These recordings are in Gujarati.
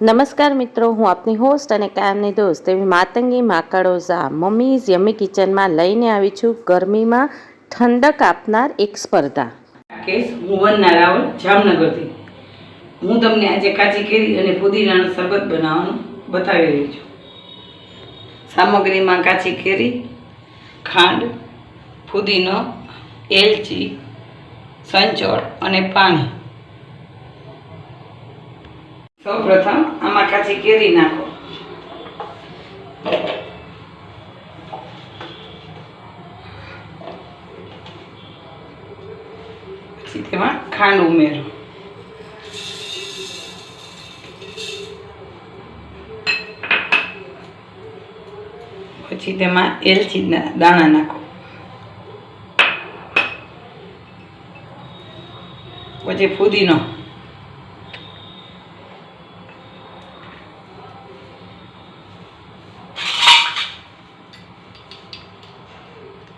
નમસ્કાર મિત્રો, હું આપની હોસ્ટ અને કાયમની દોસ્ત એવી માતંગી માકડોઝા, મમ્મીઝ, યમી કિચનમાં લઈને આવી છું ગરમીમાં ઠંડક આપનાર એક સ્પર્ધા. હું વંદના રાવલ જામનગરથી. હું તમને આજે કાચી કેરી અને પુદીનાનું શરબત બનાવવાનું બતાવી રહી છું. સામગ્રીમાં કાચી કેરી, ખાંડ ફુદીનો એલચી, સંચોળ અને પાણી. સૌપ્રથમ આમાં કાચી કેરી નાખો. પછી તેમાં ખાંડ ઉમેરો. પછી તેમાં એલચીના દાણા નાખો. પછી ફુદીનો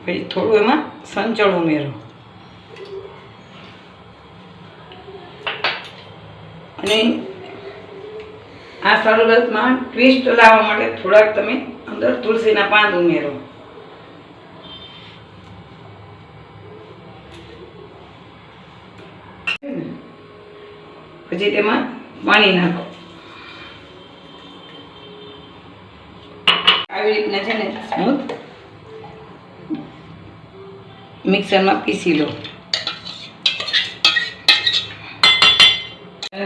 પછી થોડું એમાં સંચળ ઉમેરો. અને આ સરબતમાં ટ્વિસ્ટ લાવવા માટે થોડાક તમે અંદર તુલસીના પાન ઉમેરો. પછી તેમાં પાણી નાખો. આવી રીતના છે ને સ્મૂથ મિક્સરમાં પીસી લો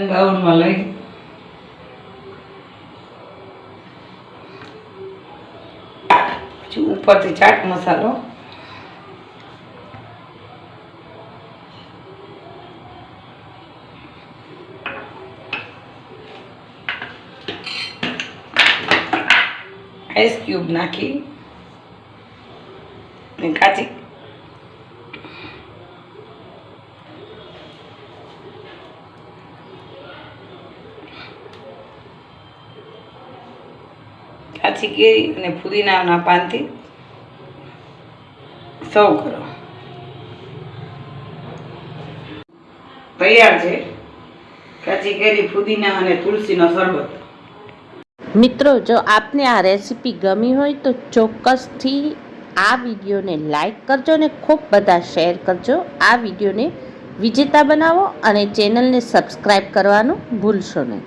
બાઉલમાં લઈ પછી ઉપરથી ચાટ મસાલો આઈસ ક્યુબ નાખી અને કાચી કાચી કેરી અને ફુદીનાના પાનથી સર્વ કરો. તૈયાર છે કાચી કેરી, ફુદીના અને તુલસીનો શરબત. મિત્રો, જો આપને આ રેસીપી ગમી હોય તો ચોક્કસથી આ વિડીયોને લાઈક કરજો અને ખૂબ બધા શેર કરજો. આ વિડીયોને વિજેતા બનાવો અને ચેનલને સબસ્ક્રાઈબ કરવાનું ભૂલશો નહીં.